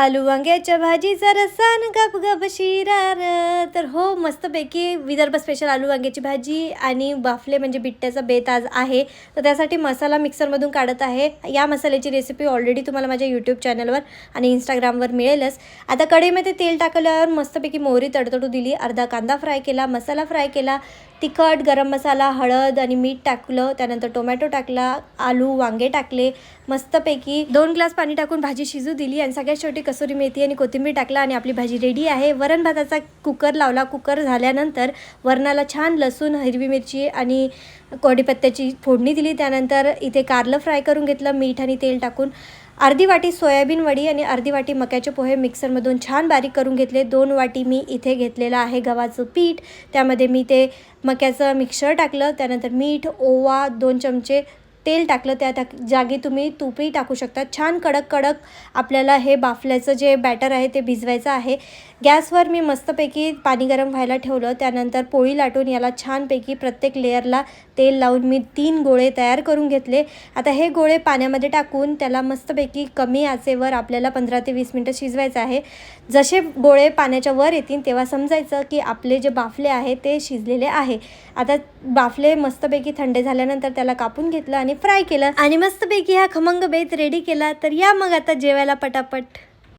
आलू वांग्याच्या भाजीचा रसान गप गप शिरार. तर हो मस्तपैकी विदर्भ स्पेशल आलू वांग्याची भाजी आणि बाफले म्हणजे बिट्ट्याचा बेत आज आहे. तर त्यासाठी मसाला मिक्सरमधून काढत आहे. या मसाल्याची रेसिपी ऑलरेडी तुम्हाला माझ्या यूट्यूब चॅनलवर आणि इंस्टाग्रामवर मिळेलच. आता कढईमध्ये तेल टाकल्यावर मस्तपैकी मोहरी तडतडू दिली. अर्धा कांदा फ्राय केला मसाला फ्राय केला. तिखट गरम मसाला हळद आणि मीठ टाकलं. त्यानंतर टोमॅटो टाकला आलू वांगे टाकले. मस्तपैकी दोन ग्लास पाणी टाकून भाजी शिजू दिली आणि सगळ्यात शेवटी कसुरी मेथी आणि कोथिंबीर टाकला आणि आपली भाजी रेडी आहे. वरण भाताचा कुकर लावला. कुकर झाल्यानंतर वरणाला छान लसूण हिरवी मिरची आणि कोडीपत्त्याची फोडणी दिली. त्यानंतर इथे कारलं फ्राय करून घेतलं मीठ आणि तेल टाकून. अर्धी वाटी सोयाबीन वडी आणि अर्धी वाटी मक्याचे पोहे मिक्सरमधून छान बारीक करून घेतले. दोन वाटी मी इथे घेतलेलं आहे गव्हाचं पीठ. त्यामध्ये मी ते मक्याचं मिक्सर टाकलं. त्यानंतर मीठ ओवा दोन चमचे तेल टाकलं त्या टाक जागी तुम्ही तूपही टाकू शकता. छान कडक कडक आपल्याला हे बाफल्याचं जे बॅटर आहे ते भिजवायचं आहे. गॅसवर मी मस्तपैकी पाणी गरम व्हायला ठेवलं. त्यानंतर पोळी लाटून याला छानपैकी प्रत्येक लेअरला तेल लावून मी तीन गोळे तयार करून घेतले. आता हे गोळे पाण्यामध्ये टाकून त्याला मस्तपैकी कमी आचेवर आपल्याला पंधरा ते वीस मिनटं शिजवायचं आहे. जसे गोळे पाण्याच्या वर येतील तेव्हा समजायचं की आपले जे बाफले आहे ते शिजलेले आहे. आता बाफले मस्तपैकी थंड झाल्यानंतर त्याला कापून घेतलं आणि फ्राय केलं. आणि मस्तपैकी हा खमंग बेत रेडी केला. तर या मग आता जेवायला पटापट.